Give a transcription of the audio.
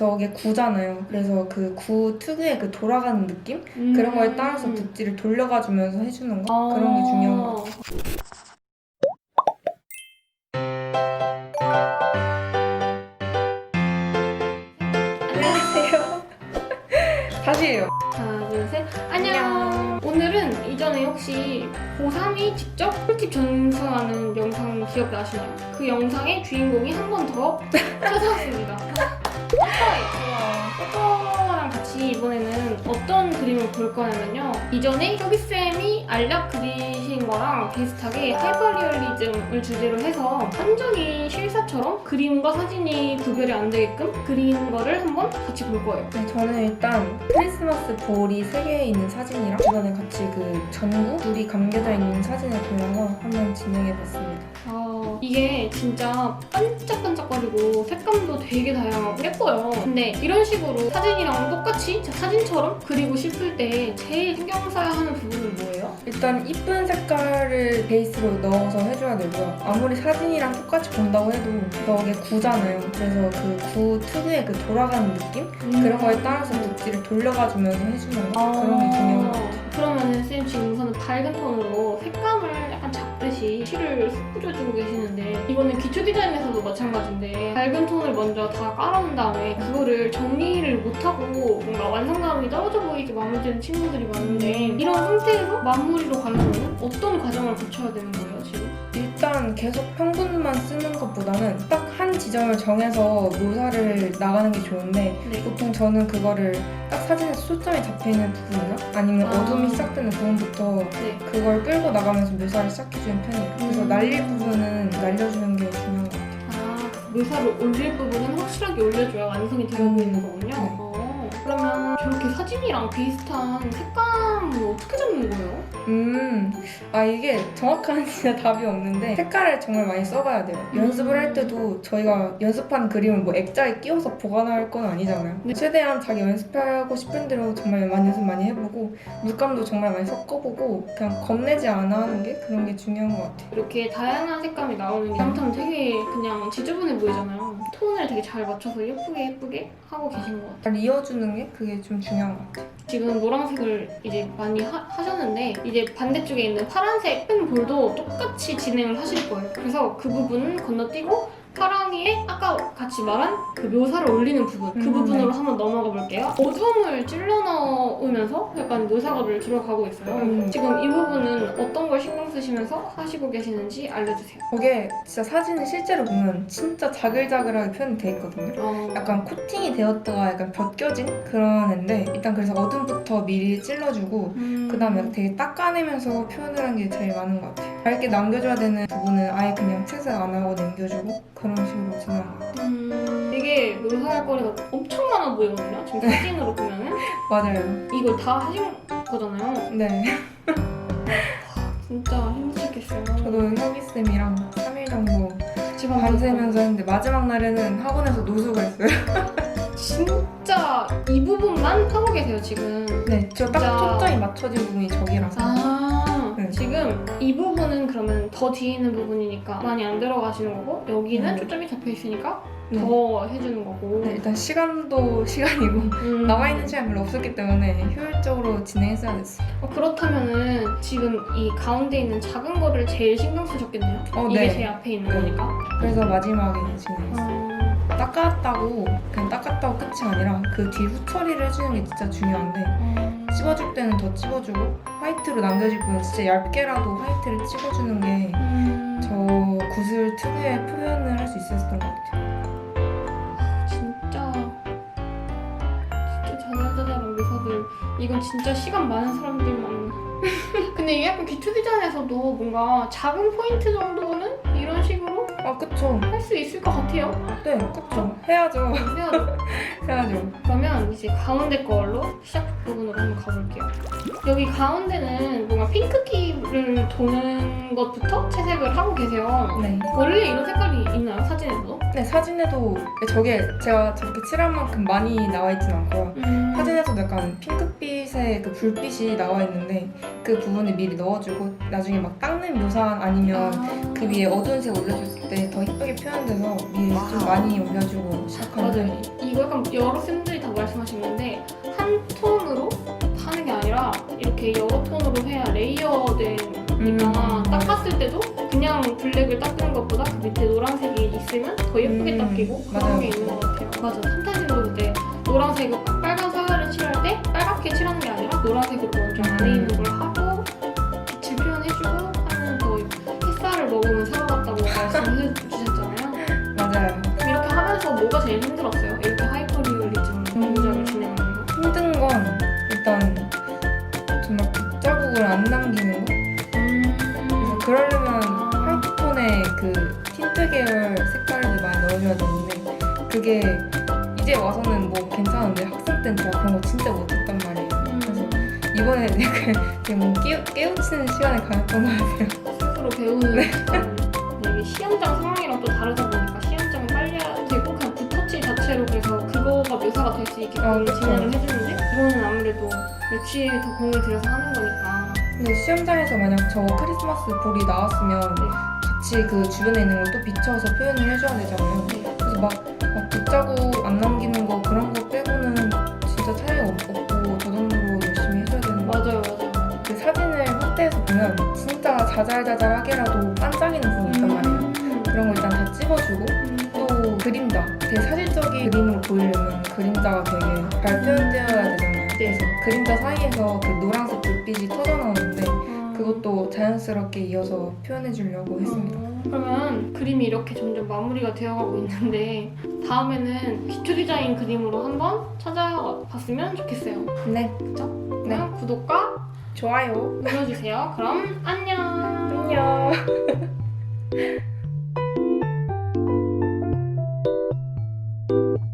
저게 구잖아요. 그래서 그 구 특유의 그 돌아가는 느낌? 그런 거에 따라서 음. 붓질을 돌려가주면서 해주는 거? 아. 그런 게 중요한 것 같아요. 안녕하세요. 다시예요. 하나, 둘, 셋. 안녕. 오늘은 이전에 혹시 고3이 직접 꿀팁 전수하는 영상 기억나시나요? 그 영상의 주인공이 한 번 더 찾아왔습니다. 뽀뽀예요. 뽀뽀랑 같이 이번에는 어떤 그림을 볼 거냐면요. 이전에 효기쌤이 알약 그리신 거랑 비슷하게 하이퍼리얼리즘을 주제로 해서 완전히 실사처럼 그림과 사진이 구별이 안 되게끔 그린 거를 한번 같이 볼 거예요. 네, 저는 일단 크리스마스 볼이 세개 있는 사진이랑 주변에 같이 그 전구 불이 감겨져 있는 사진을 보면서 한번 진행해봤습니다. 아, 이게 진짜 반짝반짝거리고 색감도 되게 다양하고 예뻐요. 근데 이런 식으로 사진이랑 똑같이 제 사진처럼 그리고 싶을 때 제일 신경 써야 하는 부분은 뭐예요? 일단 이쁜 색깔을 베이스로 넣어서 해줘야 되고요. 아무리 사진이랑 똑같이 본다고 해도 저게 구잖아요. 그래서 그 구 특유의 그 돌아가는 느낌? 그런 거에 따라서 붓질을 돌려가주면서 해주는 거? 그런 게 중요한 것 같아요. 그러면은 쌤 지금 우선은 밝은 톤으로 색감을 약간 잡듯이 실을 훅 뿌려주고 계시는데 이거는 기초 디자인에서도 마찬가지인데 밝은 톤을 먼저 다 깔아놓은 다음에 그거를 정리를 못하고 뭔가 완성감이 떨어져 보이게 마무리되는 친구들이 많은데 이런 상태에서 마무리로 가려면 어떤 과정을 거쳐야 되는 거예요 지금? 일단 계속 평분만 쓰는 것보다는 딱한 지점을 정해서 묘사를 나가는 게 좋은데 네. 보통 저는 그거를 딱 사진에서 초점이 잡혀있는 부분이나 아니면 아. 어둠이 시작되는 부분부터 네. 그걸 끌고 나가면서 묘사를 시작해주는 편이에요. 그래서 음. 날릴 부분은 날려주는 게 중요한 것 같아요. 아, 그 묘사를 올릴 부분은 확실하게 올려줘야 완성이 되어 보이는 거군요. 네. 사진이랑 비슷한 색감은 어떻게 잡는 거예요? 음, 아 이게 정확한 진짜 답이 없는데 색깔을 정말 많이 써봐야 돼요. 음. 연습을 할 때도 저희가 연습한 그림을 뭐 액자에 끼워서 보관할 건 아니잖아요. 네. 최대한 자기 연습하고 싶은 대로 정말 많이 연습 많이 해보고 물감도 정말 많이 섞어보고 그냥 겁내지 않아 하는 게 그런 게 중요한 것 같아요. 이렇게 다양한 색감이 나오는 게 잘못하면 되게 그냥 지저분해 보이잖아요. 톤을 되게 잘 맞춰서 예쁘게 예쁘게 하고 계신 것 같아요. 잘 이어주는 게 그게 좀 중요한 것 같아요. 지금 노란색을 이제 많이 하, 하셨는데 이제 반대쪽에 있는 파란색 펜 볼도 똑같이 진행을 하실 거예요. 그래서 그 부분은 건너뛰고 파랑이의 아까 같이 말한 그 묘사를 올리는 부분 그 음, 부분으로 한번 넘어가 볼게요. 어둠을 찔러 넣으면서 약간 묘사가 들어가고 있어요. 음. 지금 이 부분은 어떤 걸 신경 쓰시면서 하시고 계시는지 알려주세요. 저게 진짜 사진을 실제로 보면 진짜 자글자글하게 표현이 돼 있거든요. 어, 약간 코팅이 되었다가 약간 벗겨진 그런 앤데 일단 그래서 어둠부터 미리 찔러주고 음. 그 다음에 되게 닦아내면서 표현을 한 게 제일 많은 것 같아요. 밝게 남겨줘야 되는 부분은 아예 그냥 채색 안 하고 남겨주고 그런 식으로 것 같아요. 음, 이게 묘사할 거리가 엄청 많아 보이거든요. 지금 사진으로 보면은 맞아요. 이걸 다 하신 거잖아요. 네. 진짜 힘드셨겠어요. 저도 혁이쌤이랑 3일 정도 지금 밤새면서 했는데 마지막 날에는 학원에서 노숙을 했어요. 진짜 이 부분만 하고 계세요 지금. 네. 저 딱 진짜. 초점이 맞춰진 부분이 저기라서. 아 네. 지금 이 부분은 그러면 더 뒤에 있는 부분이니까 많이 안 들어가시는 거고 여기는 음. 초점이 잡혀 있으니까 네. 더 해주는 거고. 네, 일단 시간도 시간이고 음. 남아있는 시간 별로 없었기 때문에 효율적으로 진행했어야 됐어요. 어, 그렇다면은 지금 이 가운데 있는 작은 거를 제일 신경 쓰셨겠네요. 어, 이게 네. 제일 앞에 있는 네. 거니까. 그래서 마지막에 진행했어요. 음, 닦았다고 그냥 닦았다고 끝이 아니라 그 뒤 후처리를 해주는 게 진짜 중요한데 음. 찝어줄 때는 더 찝어주고 화이트로 부분 진짜 얇게라도 화이트를 찍어주는 게저 음. 구슬 특유의 표현을 할 수 있었던 것 같아요. 진짜 진짜 자잘자잘한 묘사들 이건 진짜 시간 많은 사람들만 근데 이게 약간 기초 디자인에서도 뭔가 작은 포인트 식으로 아 그쵸. 할 수 있을 것 같아요 네 그쵸. 해야죠. 그래서 해야죠. 그러면 이제 가운데 걸로 시작 부분으로 한번 가볼게요 여기 가운데는 뭔가 핑크기를 도는 것부터 채색을 하고 계세요 네. 원래 이런 색깔이 있나요 사진에도? 네 사진에도 저게 제가 저렇게 칠한 만큼 많이 나와 있진 않고요. 음. 사진에서도 약간 핑크빛의 그 불빛이 나와 있는데 그 부분을 미리 넣어주고 나중에 막 닦는 묘사 아니면 아. 그 위에 어두운 색 올려줄 때더 이쁘게 표현돼서 미리 좀 많이 올려주고 시작하는 맞아요. 이거 약간 여러 쌤들이 다 말씀하시는데 한 톤으로 하는 게 아니라 이렇게 여러 톤으로 해야 레이어되니까 음, 닦았을 때도 그냥 블랙을 닦는 것보다 그 밑에 노란색이 있으면 더 예쁘게 음, 닦이고 그런 맞아요. 게 있는 것 같아요. 맞아. 판타지로 그때 노란색 빨간 사과를 칠할 때 빨갛게 칠하는 게 아니라 노란색으로 먼저 안에 음. 있는 걸 하고 맞아요. 이렇게 하면서 뭐가 제일 힘들었어요? 이렇게 하이퍼 리얼리즘 동작을 진행하는 거? 힘든 건 일단 정말 붓자국을 안 남기는 거. 그래서 그러려면 화이트 톤의 그 틴트 계열 색깔을 많이 넣어줘야 되는데 그게 이제 와서는 뭐 괜찮은데 학생 때는 제가 그런 거 진짜 못했단 말이에요. 그래서 이번에 약간 되게 뭐 깨우, 깨우치는 시간을 가졌던 것 같아요. 스스로 배우는 시간. 이게 시험장 상황이랑 또 다르다 보니까 그거가 묘사가 될수 아, 그쵸. 진행을 해주는데 이거는 아무래도 며칠 더 공을 들여서 하는 거니까 근데 시험장에서 만약 저 크리스마스 볼이 나왔으면 네. 같이 그 주변에 있는 걸 또 비춰서 표현을 해줘야 되잖아요. 네. 그래서 막, 막 붓자국 안 남기는 거 그런 거 빼고는 진짜 차이가 없- 없고 저 정도로 열심히 해줘야 되는 거 맞아요 맞아요 그 사진을 확대해서 보면 진짜 자잘자잘하게라도 반짝이는 부분이 있단 말이에요. 음. 그런 거 일단 다 찍어주고 음. 또 그림자 되게 사실적인 그림으로 보이려면 그림자가 되게 잘 표현되어야 되잖아요. 그래서 그림자 사이에서 그 노란색 불빛이 터져 나오는데 음. 그것도 자연스럽게 이어서 표현해 주려고 했습니다. 어, 그러면 그림이 이렇게 점점 마무리가 되어가고 있는데 다음에는 기초 디자인 그림으로 한번 찾아봤으면 좋겠어요. 네, 그죠? 네. 그럼 구독과 좋아요. 눌러주세요. 그럼 안녕. 안녕. you